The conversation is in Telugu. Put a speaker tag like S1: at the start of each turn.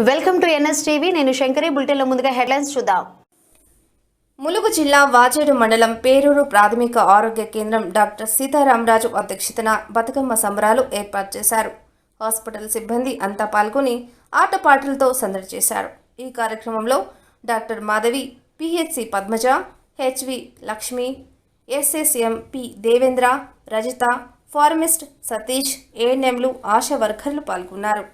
S1: వెల్కమ్ టు ఎన్ఎస్ టీవీ నేను శంకరి బులెటిన్లో ముందుగా హెడ్లైన్స్ చూద్దాం
S2: ములుగు జిల్లా వాచేడు మండలం పేరూరు ప్రాథమిక ఆరోగ్య కేంద్రం డాక్టర్ సీతారామరాజు అధ్యక్షతన బతుకమ్మ సంబరాలు ఏర్పాటు చేశారు హాస్పిటల్ సిబ్బంది అంతా పాల్గొని ఆటపాటలతో సందడి చేశారు ఈ కార్యక్రమంలో doctor Madhavi PHC Padmaja HV Lakshmi SSM P Devendra Rajitha pharmacist Satish ఏఎన్ఎంలు ఆశా వర్కర్లు పాల్గొన్నారు